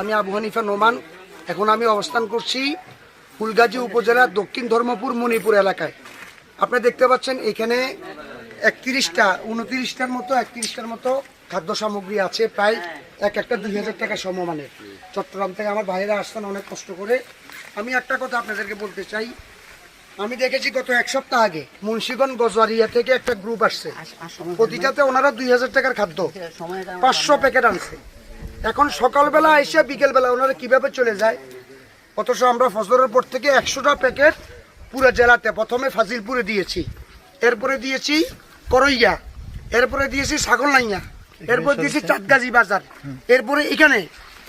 আমি আবু হানিফা নোমান। এখন আমি অবস্থান করছি ফুলগাজী উপজেলার দক্ষিণ ধর্মপুর মণিপুর এলাকায়। আপনি দেখতে পাচ্ছেন এখানে একত্রিশটা উনত্রিশটার মতো একত্রিশটার মতো খাদ্য সামগ্রী আছে প্রায় এক একটা দুই হাজার টাকা সমমানের। চট্টগ্রাম থেকে আমার ভাইয়েরা আসতেন অনেক কষ্ট করে। আমি একটা কথা আপনাদেরকে বলতে চাই। আমি দেখেছি গত এক সপ্তাহ আগে মুন্সিগঞ্জ গজওয়ারিয়া থেকে একটা গ্রুপ আসছে। প্রতিটাতে ওনারা দুই হাজার টাকার খাদ্য। পাঁচশো প্যাকেট আনছে। এখন সকালবেলা এসে বিকেলবেলা ওনারা কীভাবে চলে যায়? অথচ আমরা ফজরের পর থেকে একশোটা প্যাকেট পুরো জেলাতে প্রথমে ফাজিলপুরে দিয়েছি। এরপরে দিয়েছি করইয়া এরপরে দিয়েছি ছাগলনাইয়া এরপর দিয়েছি চাঁদগাজী বাজার এরপরে এখানে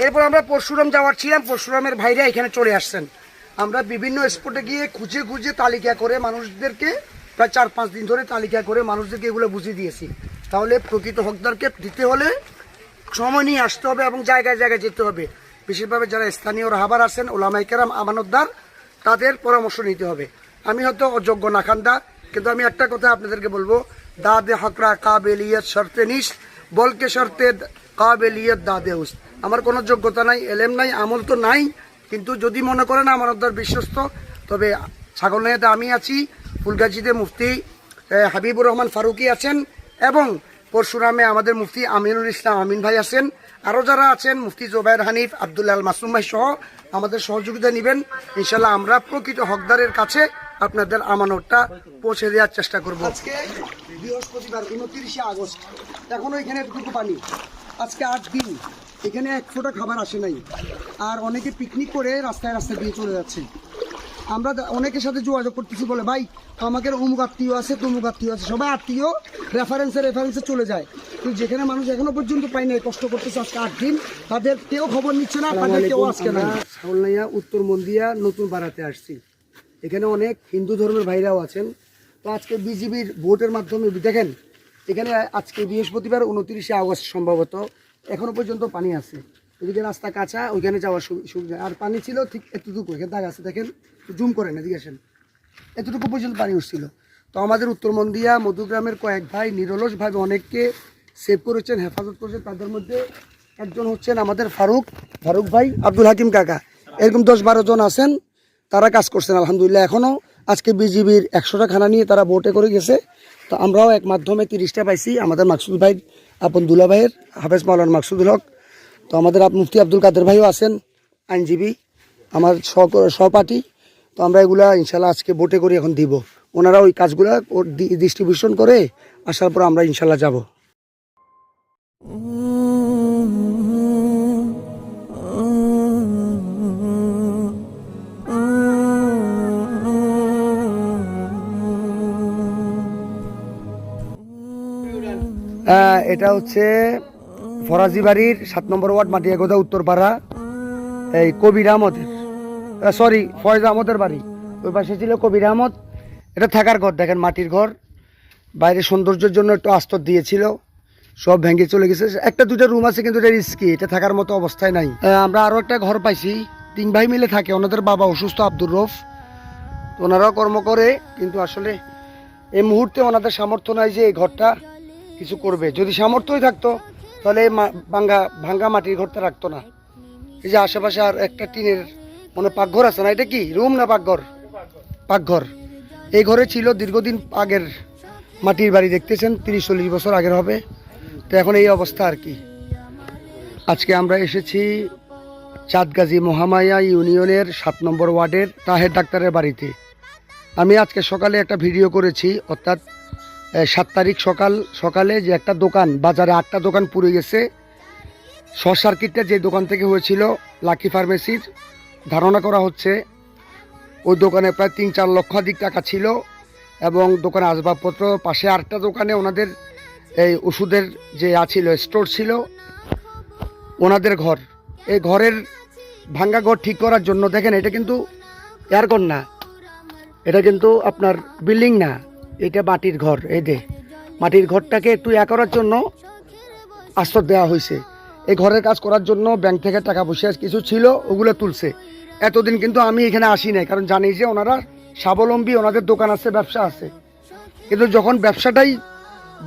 এরপর আমরা পরশুরাম যাওয়ার ছিলাম পরশুরামের ভাইরা এখানে চলে আসছেন। আমরা বিভিন্ন স্পটে গিয়ে খুঁজে খুঁজে তালিকা করে মানুষদেরকে প্রায় চার পাঁচ দিন ধরে তালিকা করে মানুষদেরকে এগুলো বুঝিয়ে দিয়েছি। তাহলে প্রকৃত হকদারকে দিতে হলে সময় নিয়ে আসতে হবে এবং জায়গায় জায়গায় যেতে হবে। বিশেষভাবে যারা স্থানীয় রাহাবার আছেন ওলামাই কেরাম, আমানতদার, তাদের পরামর্শ নিতে হবে। আমি হয়তো অযোগ্য নাখান্দা কিন্তু আমি একটা কথা আপনাদেরকে বলব। দাদে হকরা কাবেলিয়ত শর্তে নিস, বলকে শর্তে কাবেলিয়ত দাদে উস। আমার কোনো যোগ্যতা নাই, এলেম নাই, আমল তো নাই, কিন্তু যদি মনে করেন আমানতদার বিশ্বস্ত, তবে ছাগলনাইয়াতে আমি আছি। ফুলগাছিতে মুফতি হাবিবুর রহমান ফারুকি আছেন এবং পরশুরামে আমাদের মুফতি আমিনুল ইসলাম আমিন ভাই আছেন। আরও যারা আছেন, মুফতি জোবায়ের হানিফ আবদুল্লাহ আল মাসুম ভাই সহ আমাদের সহযোগিতা নেবেন। ইনশাল্লাহ আমরা প্রকৃত হকদারের কাছে আপনাদের আমানতটা পৌঁছে দেওয়ার চেষ্টা করব। আজকে বৃহস্পতিবার, উনত্রিশে আগস্ট। এখনও এখানে এতটুকু পানি। আজকে আট দিন। এখানে এক খাবার আসে নাই। আর অনেকে পিকনিক করে রাস্তায় রাস্তায় দিয়ে চলে যাচ্ছে। আমরা অনেকের সাথে যোগাযোগ করতেছি বলে ভাই আমাকে অমুক আত্মীয় আছে তমুক আত্মীয় আছে। সবাই আত্মীয় রেফারেন্সে রেফারেন্সে চলে যায়। কিন্তু যেখানে মানুষ এখনও পর্যন্ত পায় নাই কষ্ট করতেছে আজকে আট দিন তাদের কেউ খবর নিচ্ছে না তাদের কেউ আজকে না। সাউলনাইয়া উত্তর মন্দিয়া নতুন পাড়াতে আসছি। এখানে অনেক হিন্দু ধর্মের ভাইরাও আছেন। তো আজকে বিজিবির ভোটের মাধ্যমে দেখেন এখানে আজকে বৃহস্পতিবার উনত্রিশে আগস্ট সম্ভবত এখনও পর্যন্ত পানি আছে। এদিকে রাস্তা কাঁচা, ওইখানে যাওয়ার সুবিধা। আর পানি ছিল ঠিক এতটুকু, এখানে দাগ আছে, দেখেন জুম করেন, এদিকে আসেন। এতটুকু পর্যন্ত পানি উঠছিল। তো আমাদের উত্তরমন্দিয়া মধুগ্রামের কয়েক ভাই নিরলসভাবে অনেককে সেভ করেছেন, হেফাজত করেছেন। তাদের মধ্যে একজন হচ্ছেন আমাদের ফারুক ফারুক ভাই, আব্দুল হাকিম কাকা। এরকম দশ বারো জন আছেন, তারা কাজ করছেন, আলহামদুলিল্লাহ এখনও আজকে বিজিবির একশোটা খানা নিয়ে তারা বোটে করে গেছে। তো আমরাও এক মাধ্যমে তিরিশটা পাইছি। আমাদের মাকসুদ ভাই, আপন দুলা ভাইয়ের হাফেজ মাওলান মাকসুদুল হক তো আমাদের মুফতি আব্দুল কাদের ভাইও আছেন, আইনজীবী, আমার সহপাঠী। তো আমরা এগুলা ইনশাল্লাহ আজকে বোটে করে এখন দিব। ওনারা ওই কাজগুলা ডিস্ট্রিবিউশন করে, আসার পর আমরা ইনশাল্লাহ যাব। এটা হচ্ছে ফরাজি বাড়ির সাত নম্বর ওয়ার্ড মাটি মাটিয়াগোদা উত্তরপাড়া। এই কবির আহমদের সরি ফয়েজ আহমদের বাড়ি। ওই পাশে ছিল কবির আহমদ। এটা থাকার ঘর, দেখেন মাটির ঘর। বাইরে সৌন্দর্যের জন্য একটু আস্তর দিয়েছিল। সব ভেঙে চলে গেছে। একটা দুটো রুম আছে, কিন্তু এটা রিস্কি এটা থাকার মতো অবস্থায় নাই। আমরা আরও একটা ঘর পাইছি। তিন ভাই মিলে থাকে, ওনাদের বাবা অসুস্থ, আব্দুর রফ। ওনারাও কর্ম করে, কিন্তু আসলে এই মুহূর্তে ওনাদের সামর্থ্য নাই যে এই ঘরটা কিছু করবে। যদি সামর্থ্যই থাকতো তাহলে এই ভাঙ্গা ভাঙ্গা মাটির ঘরটা রাখতো না। এই যে আশেপাশে আর একটা টিনের মানে পাকঘর আছে না? এটা কি, রুম না পাকঘর? পাকঘর। এই ঘরে ছিল দীর্ঘদিন আগের মাটির বাড়ি, দেখতেছেন? তিরিশ, চল্লিশ বছর আগের হবে। তো এখন এই অবস্থা আর কি। আজকে আমরা এসেছি চাঁদগাজী মহামায়া ইউনিয়নের সাত নম্বর ওয়ার্ডের তাহের ডাক্তারের বাড়িতে। আমি আজকে সকালে একটা ভিডিও করেছি, অর্থাৎ সাত তারিখ সকাল, সকালে যে একটা দোকান, বাজারে আটটা দোকান পুড়ে গেছে। শর্ট সার্কিটটা যে দোকান থেকে হয়েছিল, লাকি ফার্মেসির, ধারণা করা হচ্ছে ওই দোকানে প্রায় তিন চার লক্ষাধিক টাকা ছিল এবং দোকানে আসবাবপত্র, পাশে আটটা দোকানে ওনাদের এই ওষুধের যে আছিল স্টোর ছিল, ওনাদের ঘর। এই ঘরের ভাঙ্গা ঘর ঠিক করার জন্য দেখেন, এটা কিন্তু এয়ারকন না। এটা কিন্তু আপনার বিল্ডিং না। এটা মাটির ঘর, এই দে মাটির ঘরটাকে একটু ইয়া করার জন্য আশ্রয় দেওয়া হয়েছে। এই ঘরের কাজ করার জন্য ব্যাংক থেকে টাকা পয়সা কিছু ছিল, ওগুলো তুলছে। এতদিন কিন্তু আমি এখানে আসি নাই, কারণ জানি যে ওনারা স্বাবলম্বী, ওনাদের দোকান আছে, ব্যবসা আছে। কিন্তু যখন ব্যবসাটাই,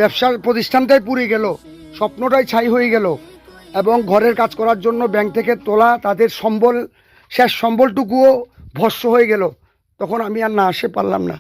ব্যবসার প্রতিষ্ঠানটাই পুড়ে গেল, স্বপ্নটাই ছাই হয়ে গেল, এবং ঘরের কাজ করার জন্য ব্যাংক থেকে তোলা তাদের সম্বল, শেষ সম্বলটুকুও ভস্য হয়ে গেল, তখন আমি আর না আসে পারলাম না।